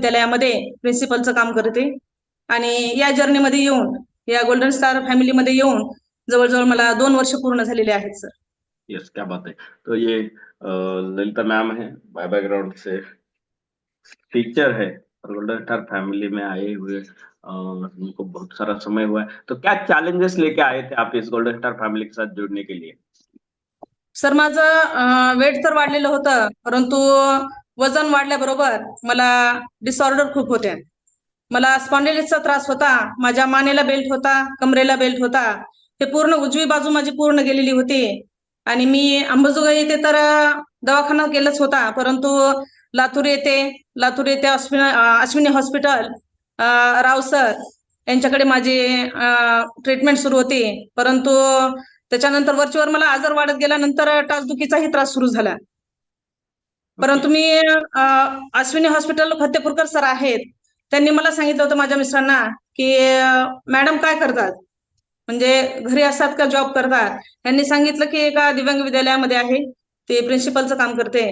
विद्यालयामध्ये प्रिन्सिपलचं काम करते. आणि या जर्नीमध्ये येऊन या गोल्डन स्टार फॅमिलीमध्ये येऊन जवळजवळ मला दोन वर्ष पूर्ण झालेले आहेत सर यस क्या बात है. तो ये ललिता मैम है बाय बैकग्राउंड से टीचर है और गोल्डन स्टार फैमिली में आए हुए उनको बहुत सारा समय हुआ है। तो क्या चैलेंजेस लेके आए थे आप इस गोल्डन स्टार फैमिली के साथ जुड़ने के लिए? सर माझं वेट तर वाढलेलं होतं परंतु वजन वाढल्याबरोबर मला डिसऑर्डर खूप होत्या मला स्पॉन्डेलिसचा त्रास होता माझ्या मानेला बेल्ट होता कमरेला बेल्ट होता. हे पूर्ण उजवी बाजू माझी पूर्ण गेलेली होती. आणि मी अंबाजोगाई येथे तर दवाखाना केलाच होता परंतु लातूर येथे लातूर येथे अश्विनी अश्विनी हॉस्पिटल राव सर यांच्याकडे माझी ट्रीटमेंट सुरू होती. परंतु त्याच्यानंतर वरचीवर मला आजार वाढत गेल्यानंतर टाचदुखीचाही त्रास सुरू झाला. परंतु मी अश्विनी हॉस्पिटल फतेपूरकर सर आहेत त्यांनी मला सांगितलं होतं माझ्या मिस्टरांना की मॅडम काय करतात? म्हणजे घरी असतात का? जॉब करतात. त्यांनी सांगितलं की एका दिव्यांग विद्यालयामध्ये आहे ते प्रिन्सिपलचं काम करते.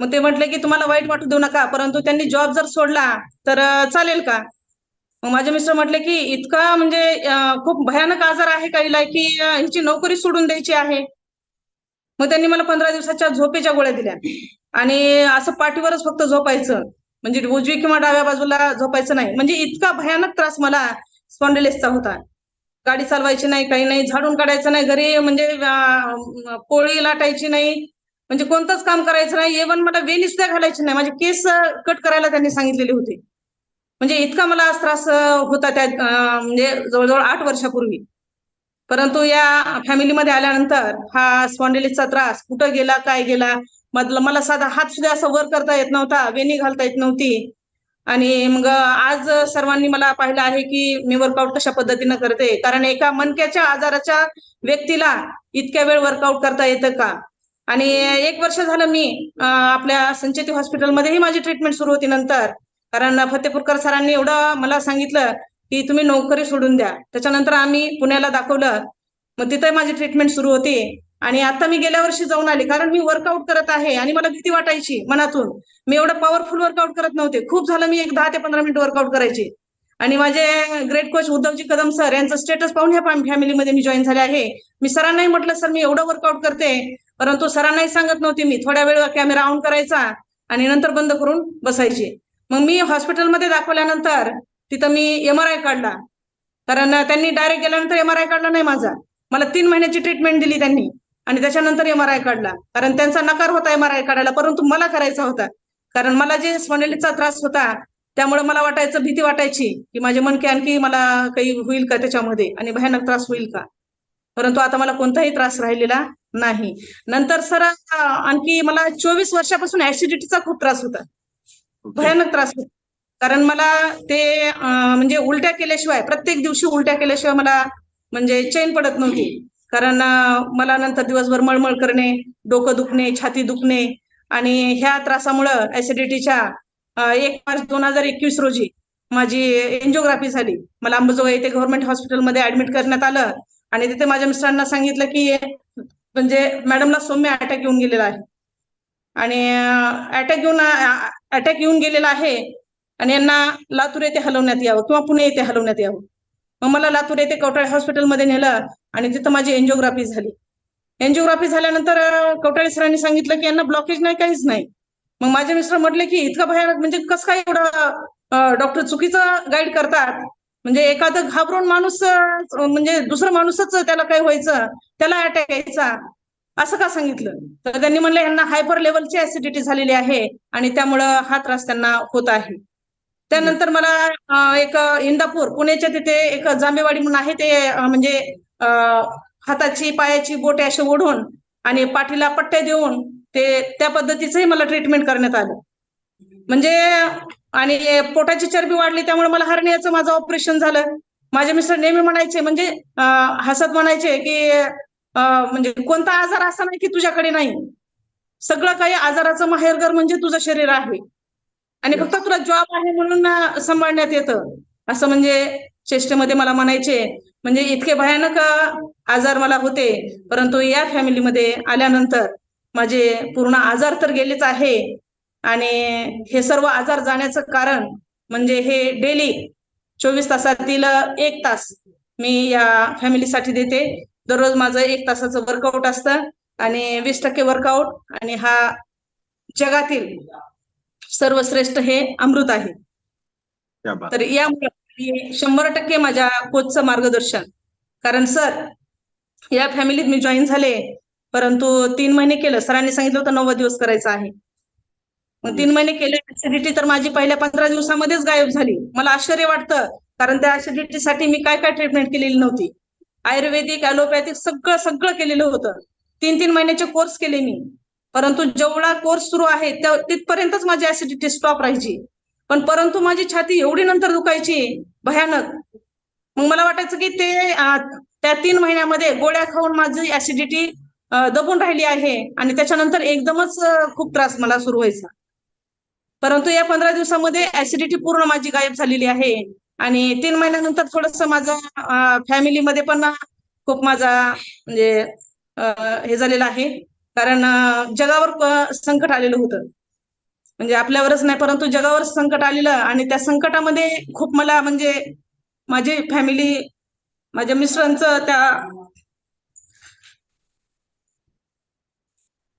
मग ते म्हटले की तुम्हाला वाईट वाटू देऊ नका परंतु त्यांनी जॉब जर सोडला तर चालेल का? मग माझे मिस्टर म्हटले की इतका म्हणजे खूप भयानक आजार आहे काहीला की ह्याची हिची नोकरी सोडून द्यायची आहे. मग त्यांनी मला पंधरा दिवसाच्या झोपेच्या गोळ्या दिल्या. आणि असं पाठीवरच फक्त झोपायचं. म्हणजे उजवी किंवा डाव्या बाजूला झोपायचं नाही. म्हणजे इतका भयानक त्रास मला स्पॉन्डिलेसचा होता. गाडी चालवायची नाही काही नाही झाडून काढायचं नाही घरी म्हणजे पोळी लाटायची नाही. म्हणजे कोणतंच काम करायचं नाही. इव्हन मला वेली सुद्धा घालायची नाही. माझे केस कट करायला त्यांनी सांगितलेले होते. म्हणजे इतका मला त्रास होता त्या म्हणजे जवळजवळ आठ वर्षापूर्वी. परंतु या फॅमिलीमध्ये आल्यानंतर हा स्पॉन्डिलिसचा त्रास कुठं गेला काय गेला मधलं मला साधा हात सुद्धा असं वर करता येत नव्हता वेणी घालता येत नव्हती. आणि मग आज सर्वांनी मला पाहिलं आहे की मी वर्कआउट कशा पद्धतीनं करते. कारण एका मनक्याच्या आजाराच्या व्यक्तीला इतक्या वेळ वर्कआउट करता येतं का? आणि एक वर्ष झालं मी आपल्या संचेती हॉस्पिटलमध्येही माझी ट्रीटमेंट सुरू होती नंतर. कारण फतेपूरकर सरांनी एवढं मला सांगितलं की तुम्ही नोकरी सोडून द्या. त्याच्यानंतर आम्ही पुण्याला दाखवलं. मग तिथं माझी ट्रीटमेंट सुरू होती. आणि आता मी गेल्या वर्षी जाऊन आले कारण मी वर्कआउट करत आहे आणि मला भीती वाटायची मनातून. मी एवढं पॉवरफुल वर्कआउट करत नव्हते. खूप झालं मी एक दहा ते पंधरा मिनिट वर्कआउट करायचे. आणि माझे great coach Uddhavji Kadam sir यांचं स्टेटस पाहून ह्या फॅमिलीमध्ये मी जॉईन झाले आहे. मी सरांनाही म्हटलं सर मी एवढं वर्कआउट करते. परंतु सरांनाही सांगत नव्हती मी थोड्या वेळ कॅमेरा ऑन करायचा आणि नंतर बंद करून बसायची. मग मी हॉस्पिटलमध्ये दाखवल्यानंतर तिथं मी एम आर आय काढला. कारण त्यांनी डायरेक्ट गेल्यानंतर एम आर आय काढला नाही माझा. मला तीन महिन्याची ट्रीटमेंट दिली त्यांनी. आणि त्याच्यानंतर एम आर आय काढला. कारण त्यांचा नकार होता एम आर आय काढायला परंतु मला करायचा होता. कारण मला जे स्पॉन्डिलिसचा त्रास होता त्यामुळे मला वाटायचं भीती वाटायची की माझे मनके आणखी मला काही होईल का त्याच्यामध्ये? आणि भयानक त्रास होईल का? परंतु आता मला कोणताही त्रास राहिलेला नाही. नंतर सर आणखी मला चोवीस वर्षापासून ऍसिडिटीचा खूप त्रास होता. भयानक त्रास होता. कारण मला ते म्हणजे उलट्या केल्याशिवाय प्रत्येक दिवशी उलट्या केल्याशिवाय मला म्हणजे चैन पडत नव्हती. कारण मला नंतर दिवसभर मळमळ करणे डोकं दुखणे छाती दुखणे आणि ह्या त्रासामुळं ऍसिडिटीच्या एक मार्च दोन हजार एकवीस रोजी माझी एन्जिओग्राफी झाली. मला अंबाजोगाई येथे गव्हर्नमेंट हॉस्पिटलमध्ये ऍडमिट करण्यात आलं आणि तिथे माझ्या मिस्टरांना सांगितलं की म्हणजे मॅडमला सौम्य अटॅक येऊन गेलेला आहे. आणि अटॅक येऊन अटॅक येऊन गेलेला आहे आणि यांना लातूर येथे हलवण्यात यावं किंवा पुणे येथे हलवण्यात यावं. मग मला लातूर येथे कवटाळे हॉस्पिटलमध्ये नेलं आणि तिथं माझी एन्जिओग्राफी झाली. एन्जिओग्राफी झाल्यानंतर कवटाळे सरांनी सांगितलं की यांना ब्लॉकेज नाही काहीच नाही. मग माझे मिस्टर म्हटले की इतकं भयानक म्हणजे कसं काय एवढं डॉक्टर चुकीचं गाईड करतात? म्हणजे एखादं घाबरून माणूस म्हणजे दुसरं माणूसच त्याला काय व्हायचं त्याला अटॅक यायचा असं का सांगितलं? तर त्यांनी म्हणलं यांना हायपर लेवलची ऍसिडिटी झालेली आहे आणि त्यामुळं हा त्रास त्यांना होत आहे. त्यानंतर मला एक इंदापूर पुण्याच्या तिथे एक जांबेवाडी म्हणून आहे ते म्हणजे हाताची पायाची बोटे असे ओढून आणि पाठीला पट्ट्या देऊन ते त्या पद्धतीचंही मला ट्रीटमेंट करण्यात आलं. म्हणजे आणि पोटाची चरबी वाढली त्यामुळे मला हरण्याचं माझं ऑपरेशन झालं. माझे मिस्टर नेहमी म्हणायचे म्हणजे हसत म्हणायचे की म्हणजे कोणता आजार असा नाही की तुझ्याकडे नाही. सगळं काही आजाराचं माहेरघर म्हणजे तुझं शरीर आहे. आणि फक्त तुला जॉब आहे म्हणून सांभाळण्यात येतं. असं म्हणजे चेष्टेमध्ये मला म्हणायचे म्हणजे इतके भयानक आजार मला होते. परंतु या फॅमिलीमध्ये आल्यानंतर माझे पूर्ण आजार तर गेलेच आहे. आणि हे सर्व आजार जाण्याचं कारण म्हणजे हे डेली चोवीस तासातील एक तास मी या फॅमिलीसाठी देते. दररोज माझं एक तासाचं वर्कआउट असतं. आणि वीस टक्के वर्कआउट आणि हा जगातील सर्वश्रेष्ठ हे अमृत आहे. तर यामुळे शंभर टक्के माझ्या कोचचं मार्गदर्शन. कारण सर या फॅमिलीत मी जॉईन झाले परंतु तीन महिने केलं. सरांनी सांगितलं होतं नव्वद दिवस करायचं आहे. मग तीन महिने केले ऍसिडिटी तर माझी पहिल्या पंधरा दिवसामध्येच गायब झाली. मला आश्चर्य वाटतं कारण त्या ऍसिडिटीसाठी मी काय काय ट्रीटमेंट केलेली नव्हती. आयुर्वेदिक ॲलोपॅथिक सगळं सगळं केलेलं होतं. तीन तीन महिन्याचे कोर्स केले मी. परंतु जेवढा कोर्स सुरू आहे त्या तिथपर्यंतच माझी ऍसिडिटी स्टॉप राहायची. पण परंतु माझी छाती एवढी नंतर दुखायची भयानक. मग मला वाटायचं की ते त्या तीन महिन्यामध्ये गोळ्या खाऊन माझी ऍसिडिटी दबून राहिली आहे आणि त्याच्यानंतर एकदमच खूप त्रास मला सुरू व्हायचा. परंतु या पंधरा दिवसामध्ये ऍसिडिटी पूर्ण माझी गायब झालेली आहे आणि तीन महिन्यानंतर थोडस माझं फॅमिलीमध्ये पण खूप माझा म्हणजे हे झालेलं आहे. कारण जगावर संकट आलेलं होतं. म्हणजे आपल्यावरच नाही परंतु जगावर संकट आलेलं आणि त्या संकटामध्ये खूप मला म्हणजे माझी फॅमिली माझ्या मिस्टरांचं त्या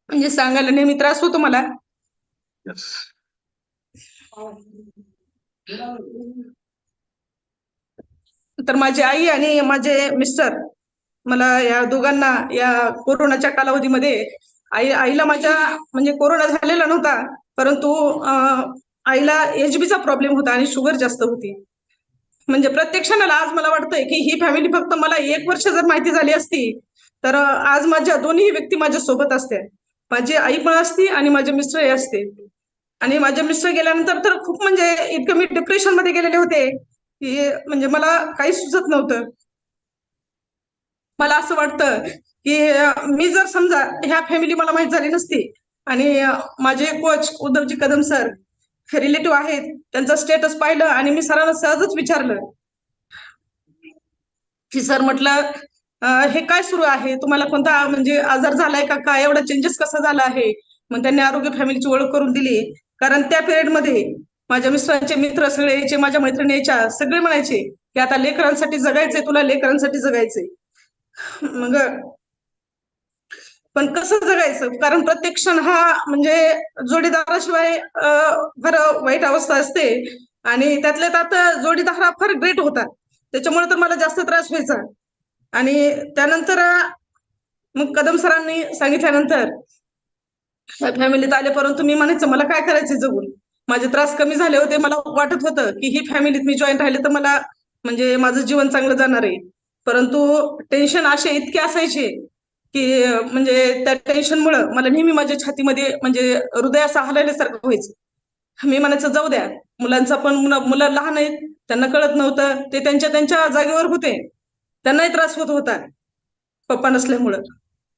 म्हणजे सांगायला नेहमी त्रास होतो मला. तर माझी आई आणि माझे मिस्टर मला या दोघांना या कोरोनाच्या कालावधीमध्ये आई आईला माझ्या म्हणजे कोरोना झालेला नव्हता परंतु आईला एचबीचा प्रॉब्लेम होता आणि शुगर जास्त होती. म्हणजे प्रत्येक क्षणाला आज मला वाटतंय की ही फॅमिली फक्त मला एक वर्ष जर माहिती झाली असती तर आज माझ्या दोन्ही व्यक्ती माझ्या सोबत असते माझी आई पण असती आणि माझे मिस्टरही असते. आणि माझे मिस्टर गेल्यानंतर तर खूप म्हणजे इतकं मी डिप्रेशनमध्ये गेलेले होते की म्हणजे मला काही सुचत नव्हतं. मला असं वाटतं की मी जर समजा ह्या फॅमिली मला माहीत झाली नसती आणि माझे coach Uddhavji Kadam sir relative आहेत त्यांचं स्टेटस पाहिलं आणि मी सरांना सहजच विचारलं. की सर म्हटलं हे काय सुरू आहे? तुम्हाला कोणता म्हणजे आजार झालाय का? काय? एवढा चेंजेस कसा झाला आहे? मग त्यांनी आरोग्य फॅमिलीची ओळख करून दिली. कारण त्या पिरियडमध्ये माझ्या मिस्टरांचे मित्र सगळे यायचे माझ्या मैत्रिणी यायच्या सगळे म्हणायचे की आता लेकरांसाठी जगायचंय तुला लेकरांसाठी जगायचंय. मग पण कसं जगायचं? कारण प्रत्येक क्षण हा म्हणजे जोडीदाराशिवाय फार वाईट अवस्था असते. आणि त्यातल्या त्यात जोडीदार हा फार ग्रेट होता त्याच्यामुळे तर मला जास्त त्रास व्हायचा. आणि त्यानंतर मग कदम सरांनी सांगितल्यानंतर फॅमिलीत आले परंतु मी म्हणायचं मला काय करायचं जगून? माझे त्रास कमी झाले होते. मला वाटत होतं की ही फॅमिलीत मी जॉईन राहिले तर मला म्हणजे माझं जीवन चांगलं जाणार आहे. परंतु टेन्शन असे इतके असायचे की म्हणजे त्या टेन्शनमुळं मला नेहमी माझ्या छातीमध्ये म्हणजे हृदय असं हलायल्यासारखं व्हायचं. मी म्हणायचं जाऊ द्या मुलांचा पण मुलं मुलं लहान आहेत त्यांना कळत नव्हतं ते त्यांच्या त्यांच्या जागेवर होते. त्यांनाही त्रास होत होता पप्पा नसल्यामुळं.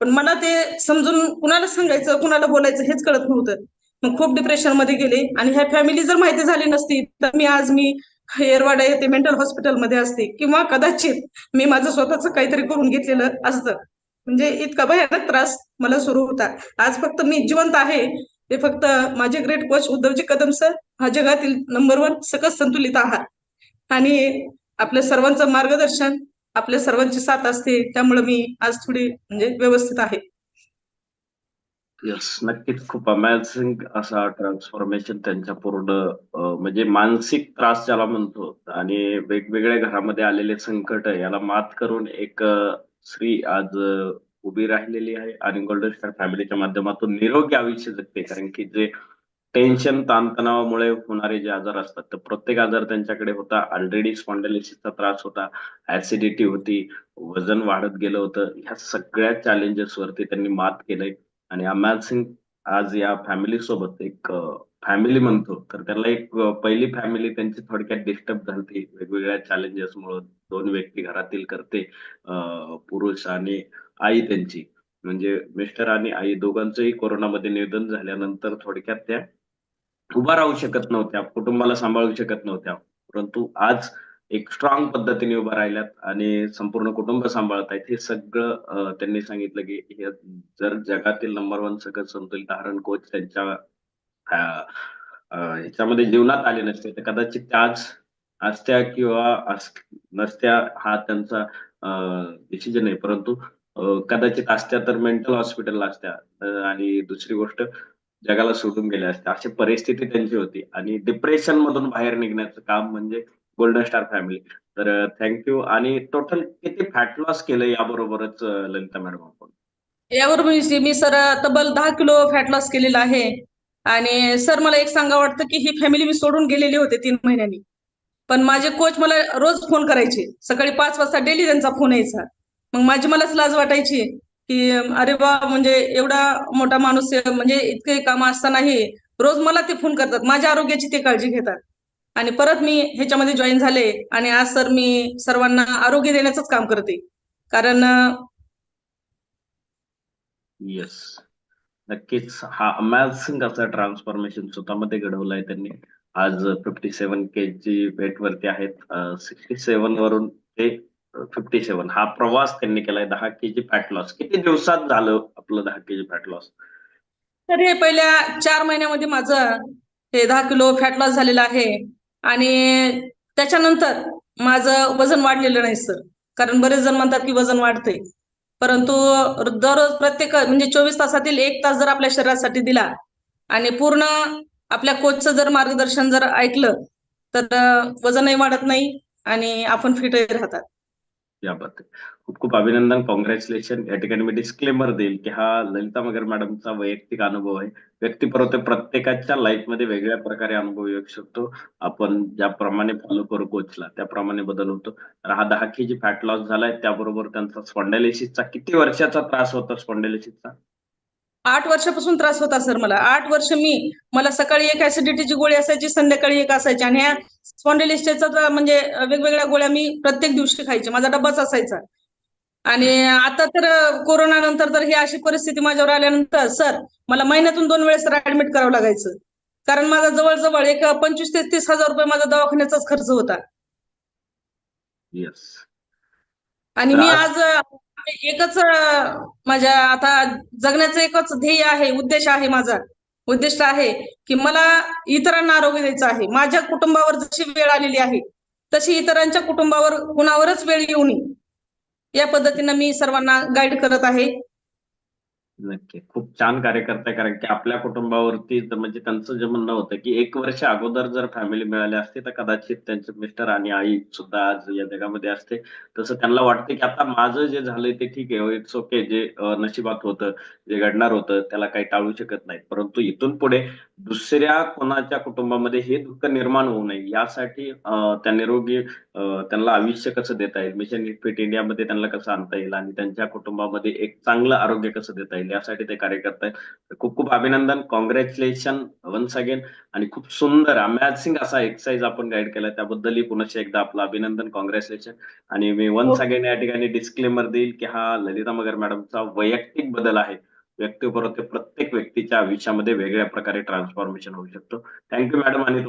पण मला ते समजून कुणाला सांगायचं कुणाला बोलायचं हेच कळत नव्हतं. मग खूप डिप्रेशनमध्ये गेले आणि ह्या फॅमिली जर माहिती झाली नसती तर मी आज मी येरवाडा येथे मेंटल हॉस्पिटलमध्ये असते. किंवा कदाचित मी माझं स्वतःच काहीतरी करून घेतलेलं असतं. म्हणजे इतका भयानक त्रास मला सुरू होता. आज फक्त मी जिवंत आहे. ते फक्त माझे great coach Uddhavji Kadam sir हा जगातील नंबर वन सकस संतुलित आहार. आणि आपल्या सर्वांचं मार्गदर्शन आपल्या सर्वांची साथ असते. त्यामुळे मी आज थोडी म्हणजे व्यवस्थित आहे. यस नक्कीच. खूप अमेझिंग असा ट्रान्सफॉर्मेशन त्यांच्या पूर्ण म्हणजे मानसिक त्रास ज्याला म्हणतो आणि वेगवेगळ्या घरामध्ये आलेले संकट याला मात करून एक स्त्री आज उभी राहिलेली आहे आणि गोल्डन स्टार फॅमिलीच्या माध्यमातून निरोगी आयुष्य जगते. कारण की जे टेन्शन ताणतणावामुळे होणारे जे आजार असतात तर प्रत्येक आजार त्यांच्याकडे होता. ऑलरेडी स्पॉन्डलिसिसचा त्रास होता ऍसिडिटी होती वजन वाढत गेलं होतं. ह्या सगळ्या चॅलेंजेस वरती त्यांनी मात केलंय. आणि अमेझिंग आज या फॅमिली सोबत एक फॅमिली म्हणतो. तर त्याला एक पहिली फॅमिली त्यांची थोडक्यात डिस्टर्ब झाली वेगवेगळ्या चॅलेंजेस मुळे दोन व्यक्ती घरातील करते पुरुष आणि आई त्यांची. म्हणजे मिस्टर आणि आई दोघांचंही कोरोनामध्ये निधन झाल्यानंतर थोडक्यात त्या उभा राहू शकत नव्हत्या कुटुंबाला सांभाळू शकत नव्हत्या. परंतु आज एक स्ट्रॉंग पद्धतीने उभा राहिल्यात आणि संपूर्ण कुटुंब सांभाळत आहेत. हे सगळं त्यांनी सांगितलं की हे जर जगातील नंबर वन सगळं संतुलित आहार कोच त्यांच्या ह्याच्यामध्ये जीवनात आले नसते तर कदाचित आज असत्या किंवा अस- नसत्या हा त्यांचा डिसिजन आहे. परंतु कदाचित असत्या तर मेंटल हॉस्पिटलला असत्या आणि दुसरी गोष्ट जगाला सोडून गेल्या असत्या. अशी परिस्थिती त्यांची होती. आणि डिप्रेशन मधून बाहेर निघण्याचं काम म्हणजे गोल्डन स्टार फॅमिली तर uh, थँक्यू आणि टोटल किती फॅट लॉस केलं याबरोबरच uh, ललिता मॅडम आपण? याबरोबर मी सर uh, तब्बल दहा किलो फॅट लॉस केलेला आहे. आणि सर मला एक सांगा वाटतं की ही फॅमिली मी सोडून गेलेली होते तीन महिन्यांनी. पण माझे कोच मला रोज फोन करायचे. सकाळी पाच वाजता डेली त्यांचा फोन यायचा. मग माझी मलाच लाज वाटायची की अरे बा म्हणजे एवढा मोठा माणूस म्हणजे इतके काम असतानाही रोज मला ते फोन करतात. माझ्या आरोग्याची ते काळजी घेतात. आणि परत मी ह्याच्यामध्ये जॉईन झाले आणि आज सर मी सर्वांना आरोग्य देण्याचंच काम करते. कारण येस नक्कीच. हा अमेझिंग ट्रान्सफॉर्मेशन स्वतःमध्ये घडवलाय त्यांनी. आज fifty seven K G weight वरती आहेत. सिक्स्टी सेव्हन वरून ते फिफ्टी सेव्हन हा प्रवास त्यांनी केलाय. दहा के जी फॅट लॉस किती दिवसात झालं आपलं दहा के जी फॅट लॉस तर हे पहिल्या चार महिन्यामध्ये माझं हे दहा किलो फॅट लॉस झालेलं आहे. आणि त्याच्यानंतर माझं वजन वाढलेलं नाही सर. कारण बरेच जण म्हणतात की वजन वाढतंय. परंतु दररोज प्रत्येक म्हणजे चोवीस तासातील एक तास जर आपल्या शरीरासाठी दिला आणि पूर्ण आपल्या कोचचं जर मार्गदर्शन जर ऐकलं तर वजनही वाढत नाही आणि आपण फिटही राहतात. याबद्दल खूप खूप अभिनंदन. कॉंग्रॅच्युलेशन या ठिकाणी मी डिस्क्लेमर देईल की हा ललिता मगर मॅडमचा वैयक्तिक अनुभव आहे. व्यक्तिपरत्वे प्रत्येकाच्या लाईफमध्ये वेगळ्या प्रकारे अनुभव येऊ शकतो. आपण ज्याप्रमाणे फॉलो करू कोचला त्याप्रमाणे बदल होतो. तर हा दहा के जी फॅट लॉस झालाय. त्याबरोबर त्यांचा स्पॉन्डायलिसिसचा किती वर्षाचा त्रास होता स्पॉन्डायलिसिसचा आठ वर्षापासून त्रास होता सर मला. आठ वर्ष मी मला सकाळी एक ऍसिडिटीची गोळी असायची संध्याकाळी एक असायची. आणि ह्या स्पॉन्डिलिस्टचा म्हणजे वेगवेगळ्या गोळ्या मी प्रत्येक दिवशी खायचे. माझा डब्बाच असायचा. आणि आता तर कोरोना नंतर तर ही अशी परिस्थिती माझ्यावर आल्यानंतर सर मला महिन्यातून दोन वेळेस ऍडमिट करावं लागायचं. कारण माझा जवळजवळ एक पंचवीस ते तीस हजार रुपये माझा दवाखान्याचाच खर्च होता. येस आणि मी आज- म्हणजे एकच माझ्या आता जगण्याचं एकच ध्येय आहे उद्देश आहे माझा. उद्दिष्ट आहे की मला इतरांना आरोग्य द्यायचं आहे. माझ्या कुटुंबावर जशी वेळ आलेली आहे तशी इतरांच्या कुटुंबावर कुणावरच वेळ येऊ नये. या पद्धतीनं मी सर्वांना गाईड करत आहे. नक्की. खूप छान कार्य करताय कारण की आपल्या कुटुंबावरती तर म्हणजे त्यांचं जे म्हणणं होतं की एक वर्ष अगोदर जर फॅमिली मिळाली असती तर कदाचित त्यांचे मिस्टर आणि आई सुद्धा आज या जगामध्ये असते. तसं त्यांना वाटते की आता माझं जे झालंय ते ठीक आहे इट्स ओके जे नशिबात होतं जे घडणार होतं त्याला काही टाळू शकत नाही परंतु इथून पुढे दुसऱ्या कोणाच्या कुटुंबामध्ये हे दुःख निर्माण होऊ नये यासाठी त्या निरोगी त्यांना आयुष्य कसं देता येईल? मिशन फिट इंडियामध्ये त्यांना कसं आणता येईल? आणि त्यांच्या कुटुंबामध्ये एक चांगलं आरोग्य कसं देता येईल? यासाठी ते कार्य करतायत खूप खूप अभिनंदन. कॉंग्रॅच्युलेशन वन्स अगेन आणि खूप सुंदर अमॅझिंग असा एक्सरसाइज आपण गाईड केला. त्याबद्दलही पुन्हा एकदा आपलं अभिनंदन कॉंग्रॅच्युलेशन आणि मी वन्स अगेन या ठिकाणी डिस्क्लेमर देईल की हा ललिता मगर मॅडमचा वैयक्तिक बदल आहे. व्यक्तिपरत्वे प्रत्येक व्यक्तीच्या आयुष्यामध्ये वेगळ्या प्रकारे ट्रान्सफॉर्मेशन होऊ शकतो. थँक्यू मॅडम आणि